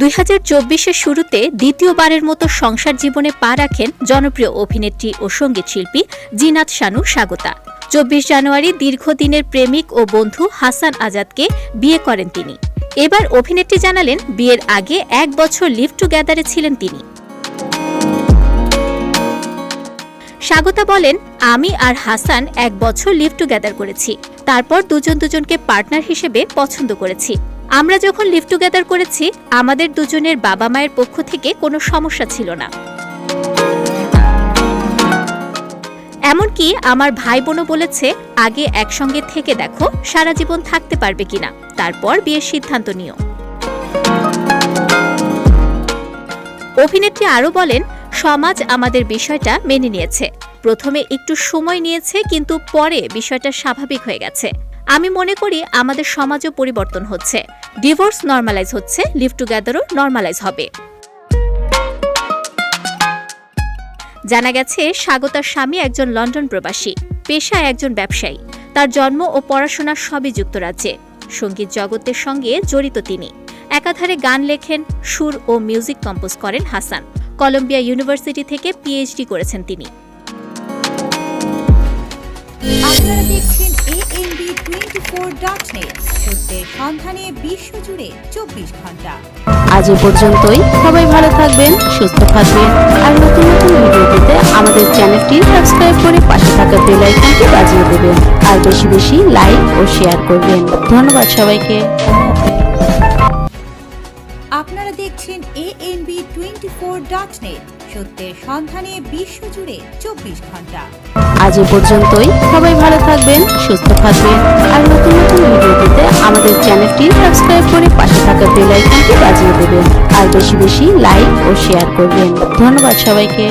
দুই হাজার শুরুতে দ্বিতীয়বারের মতো সংসার জীবনে পা রাখেন জনপ্রিয় অভিনেত্রী ও সংগীত শিল্পী জিনাত শানু স্বাগতা। চব্বিশ জানুয়ারি দীর্ঘদিনের প্রেমিক ও বন্ধু হাসান আজাদকে বিয়ে করেন তিনি। এবার অভিনেত্রী জানালেন, বিয়ের আগে এক বছর লিভ টুগেদারে ছিলেন তিনি। স্বাগতা বলেন, আমি আর হাসান এক বছর লিভ টুগেদার করেছি। তারপর দুজন দুজনকে পার্টনার হিসেবে পছন্দ করেছি। আমরা যখন লিভ টুগেদার করেছি, আমাদের দুজনের বাবা মায়ের পক্ষ থেকে কোনো সমস্যা ছিল না। এমনকি আমার ভাই বোনও বলেছে, আগে একসঙ্গে থেকে দেখো, সারা জীবন থাকতে পারবে কিনা। তারপর বিয়ের সিদ্ধান্ত নিও। অভিনেত্রী আরও বলেন, সমাজ আমাদের বিষয়টা মেনে নিয়েছে। প্রথমে একটু সময় নিয়েছে, কিন্তু পরে বিষয়টা স্বাভাবিক হয়ে গেছে। আমি মনে করি আমাদের সমাজও পরিবর্তন হচ্ছে। ডিভোর্স নর্মালাইজ হচ্ছে লিভ টুগেদারও নর্মালাইজ হবে। জানা গেছে, স্বাগতার স্বামী একজন লন্ডন প্রবাসী, পেশায় একজন ব্যবসায়ী। তার জন্ম ও পড়াশোনা সবই যুক্তরাজ্যে। সংগীত জগতের সঙ্গে জড়িত তিনি। একাধারে গান লেখেন, সুর ও মিউজিক কম্পোজ করেন হাসান। কলম্বিয়া ইউনিভার্সিটি থেকে পিএইচডি করেছেন তিনি। আপনারা দেখছেন টোয়েন্টি ফোর ডট নেট সত্যের সন্ধানে বিশ্বজুড়ে চব্বিশ ঘণ্টা। আজ এ পর্যন্তই। সবাই ভালো থাকবেন সুস্থ থাকবেন আর নতুন নতুন ভিডিও পেতে আমাদের চ্যানেলটি সাবস্ক্রাইব করে পাশে থাকা বেল আইকনটি বাজিয়ে দেবেন। আর বেশি বেশি লাইক ও শেয়ার করবেন। ধন্যবাদ সবাইকে। আপনারা দেখছেন ANB twenty four dot net সত্যের সন্ধানে বিশ্বজুড়ে চব্বিশ ঘণ্টা। আজ এ পর্যন্তই। সবাই ভালো থাকবেন, সুস্থ থাকবেন, আর নতুন নতুন ভিডিও আমাদের চ্যানেলটি সাবস্ক্রাইব করে পাশে থাকা বেল আইকনটি বাজিয়ে দেবেন। আর বেশি বেশি লাইক ও শেয়ার করবেন। ধন্যবাদ সবাইকে।